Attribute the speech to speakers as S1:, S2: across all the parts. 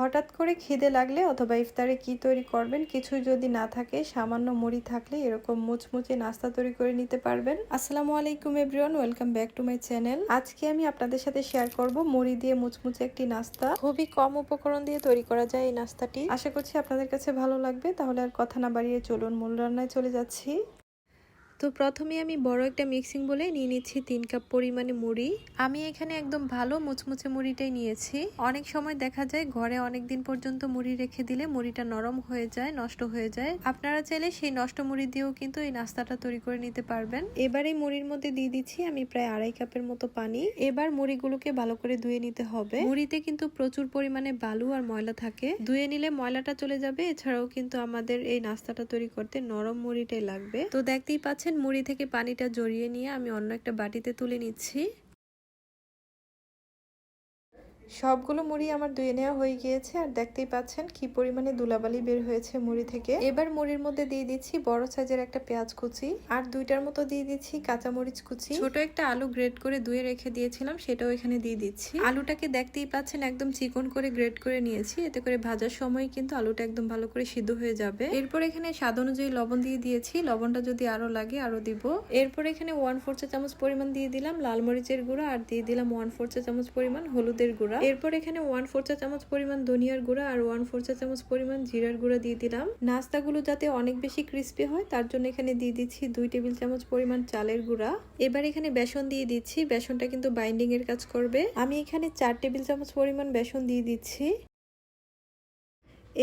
S1: হঠাৎ করে খিদে লাগলে অথবা ইফতারে কি তৈরি করবেন, কিছু যদি না থাকে, সামান্য মুড়ি থাকলে এরকম মুচমুচে নাস্তা তৈরি করে নিতে পারবেন। আসসালামু আলাইকুম everyone, welcome back to my channel. আজকে আমি আপনাদের সাথে শেয়ার করব মুড়ি দিয়ে মুচমুচে একটি নাস্তা। খুবই কম উপকরণ দিয়ে তৈরি করা যায় এই নাস্তাটি। আশা করছি আপনাদের কাছে ভালো লাগবে, তাহলে আর কথা না বাড়িয়ে চলুন, মূল রান্নায় চলে যাচ্ছি। তো প্রথমে আমি বড় একটা মিক্সিং বলে নিয়ে নিচ্ছি তিন কাপ পরিমাণে মুড়ি। আমি এখানে একদম ভালো মুচমুচে মুড়িটাই নিয়েছি। অনেক সময় দেখা যায় ঘরে অনেক দিন পর্যন্ত মুড়ি রেখে দিলে মুড়িটা নরম হয়ে যায়, নষ্ট হয়ে যায়। আপনারা চাইলে সেই নষ্ট মুড়ি দিয়েও কিন্তু এই নাস্তাটা তৈরি করে নিতে পারবেন। এবার এই মুড়ির মধ্যে দিয়ে দিচ্ছি আমি প্রায় আড়াই কাপের মতো পানি। এবার মুড়িগুলোকে ভালো করে ধুয়ে নিতে হবে। মুড়িতে কিন্তু প্রচুর পরিমাণে বালু আর ময়লা থাকে। ধুয়ে নিলে ময়লাটা চলে যাবে। এছাড়াও কিন্তু আমাদের এই নাস্তাটা তৈরি করতে নরম মুড়িটাই লাগবে। তো দেখতেই পাচ্ছেন মুড়ি থেকে পানিটা জড়িয়ে নিয়ে আমি অন্য একটা বাটিতে তুলে নিচ্ছি। সবগুলো মুড়ি আমার ধুয়ে নেওয়া হয়ে গিয়েছে আর দেখতেই পাচ্ছেন কি পরিমাণে দুলাবালি বের হয়েছে মুড়ি থেকে। এবার মুড়ির মধ্যে দিয়ে দিচ্ছি বড় সাইজের একটা পেঁয়াজ কুচি আর দুইটার মতো দিয়ে দিচ্ছি কাঁচা মরিচ কুচি। ছোট একটা আলু গ্রেড করে ধুয়ে রেখে দিয়েছিলাম, সেটাও এখানে দিয়ে দিচ্ছি। আলুটাকে দেখতেই পাচ্ছেন একদম চিকন করে গ্রেড করে নিয়েছি, এতে করে ভাজার সময় কিন্তু আলুটা একদম ভালো করে সিদ্ধ হয়ে যাবে। এরপর এখানে স্বাদ অনুযায়ী লবণ দিয়ে দিয়েছি, লবণটা যদি আরও লাগে আরও দিব। এরপর এখানে ওয়ান ফোর চামচ পরিমাণ দিয়ে দিলাম লাল মরিচের গুঁড়া আর দিয়ে দিলাম ওয়ান ফোর চামচ পরিমাণ হলুদের গুঁড়া। এরপর এখানে ওয়ান ফোর চা চামচ পরিমাণ ধনিয়ার গুঁড়া আর ওয়ান ফোর চা চামচ পরিমাণ জিরার গুঁড়া দিয়ে দিলাম। নাস্তাগুলো যাতে অনেক বেশি ক্রিস্পি হয়, তার জন্য এখানে দিয়ে দিচ্ছি দুই টেবিল চামচ পরিমাণ চালের গুঁড়া। এবার এখানে বেসন দিয়ে দিচ্ছি, বেসনটা কিন্তু বাইন্ডিং এর কাজ করবে। আমি এখানে চার টেবিল চামচ পরিমাণ বেসন দিয়ে দিচ্ছি।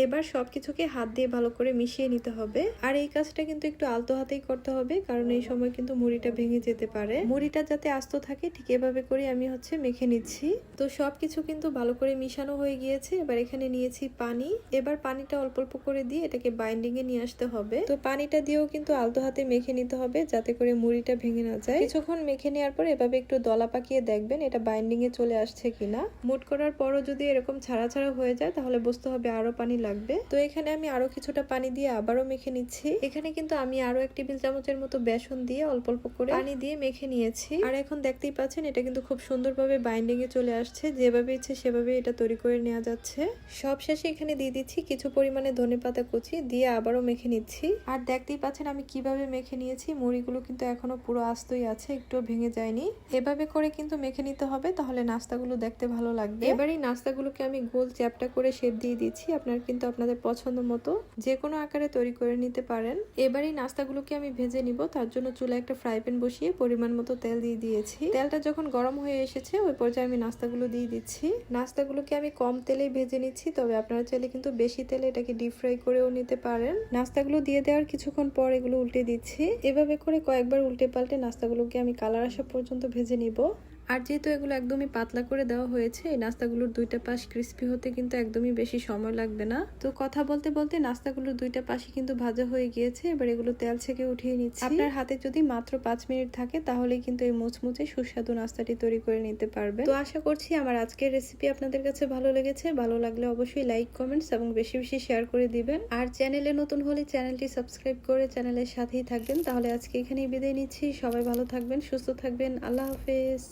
S1: এবার সবকিছুকে হাত দিয়ে ভালো করে মিশিয়ে নিতে হবে। আর এই কাজটা কিন্তু একটু আলতো হাতেই করতে হবে, কারণ এই সময় কিন্তু মুড়িটা ভেঙে যেতে পারে। মুড়িটা যাতে আস্ত থাকে, ঠিক এভাবে করে আমি হচ্ছে মেখে নিচ্ছি। তো সবকিছু কিন্তু ভালো করে মিশানো হয়ে গিয়েছে। এবার এখানে নিয়েছি পানি। এবার পানিটা অল্প অল্প করে দিয়ে এটাকে বাইন্ডিং এ নিয়ে আসতে হবে। তো পানিটা দিয়েও কিন্তু আলতো হাতে মেখে নিতে হবে, যাতে করে মুড়িটা ভেঙে না যায়। কিছুক্ষণ মেখে নেওয়ার পর এভাবে একটু দলা পাকিয়ে দেখবেন এটা বাইন্ডিং এ চলে আসছে কিনা। মুট করার পরও যদি এরকম ছাড়া ছাড়া হয়ে যায়, তাহলে বুঝতে হবে আরও পানি লাগবে। তো এখানে আমি আরও কিছুটা পানি দিয়ে আবারও মেখে নিচ্ছি। এখানে কিন্তু আমি আরও এক টেবিল চামচের মতো বেসন দিয়ে অল্প অল্প করে পানি দিয়ে মেখে নিয়েছি। আর এখন দেখতেই পাচ্ছেন, এটা কিন্তু খুব সুন্দরভাবে বাইন্ডিং এ চলে আসছে। যেভাবে ইচ্ছে সেভাবে এটা তৈরি করে নেওয়া যাচ্ছে। সব শেষে এখানে দিয়ে দিচ্ছি কিছু পরিমাণে ধনে পাতা কুচি দিয়ে আবারও মেখে নিচ্ছি। আর দেখতেই পাচ্ছেন, আমি কীভাবে মেখে নিয়েছি, মুড়িগুলো কিন্তু এখনও পুরো আস্তই আছে একটু ভেঙে যায়নি। এভাবে করে কিন্তু মেখে নিতে হবে, তাহলে নাস্তাগুলো দেখতে ভালো লাগবে। এবার এই নাস্তাগুলোকে আমি গোল চ্যাপটা করে শেপ দিয়ে দিচ্ছি। আপনার কিন্তু আপনাদের পছন্দ মতো যে কোনো আকারে তৈরি করে নিতে পারেন। এবার এই নাস্তাগুলোকে আমি ভেজে নিব। তার জন্য চুলা একটা ফ্রাই প্যান বসিয়ে পরিমাণ মতো তেল দিয়ে দিয়েছি। তেলটা যখন গরম হয়ে এসেছে, ওই পর্যায়ে আমি নাস্তাগুলো দিয়ে দিচ্ছি। নাস্তাগুলোকে আমি কম তেলেই ভেজে নিচ্ছি, তবে আপনারা চাইলে কিন্তু বেশি তেলে এটাকে ডিপ ফ্রাই করেও নিতে পারেন। নাস্তাগুলো দিয়ে দেওয়ার কিছুক্ষণ পর এগুলো উল্টে দিচ্ছি। এভাবে করে কয়েকবার উল্টে পাল্টে নাস্তাগুলোকে আমি কালার আসা পর্যন্ত ভেজে নিব। আর যেহেতু এগুলো একদমই পাতলা করে দেওয়া হয়েছে, এই নাস্তাগুলোর দুইটা পাশ ক্রিস্পি হতে কিন্তু একদমই বেশি সময় লাগবে না। তো কথা বলতে বলতে নাস্তাগুলোর দুইটা পাশে কিন্তু ভাজা হয়ে গিয়েছে, এবার এগুলো তেল ছেঁকে উঠিয়ে নিচ্ছি। আপনার হাতে যদি মাত্র পাঁচ মিনিট থাকে তাহলে কিন্তু এই মুচমুচে সুস্বাদু নাস্তাটি তৈরি করে নিতে পারবে তো আশা করছি আমার আজকের রেসিপি আপনাদের কাছে ভালো লেগেছে। ভালো লাগলে অবশ্যই লাইক কমেন্টস এবং বেশি বেশি শেয়ার করে দিবেন। আর চ্যানেলে নতুন হলে চ্যানেলটি সাবস্ক্রাইব করে চ্যানেলের সাথেই থাকবেন। তাহলে আজকে এখানেই বিদায় নিচ্ছি। সবাই ভালো থাকবেন, সুস্থ থাকবেন। আল্লাহ হাফেজ।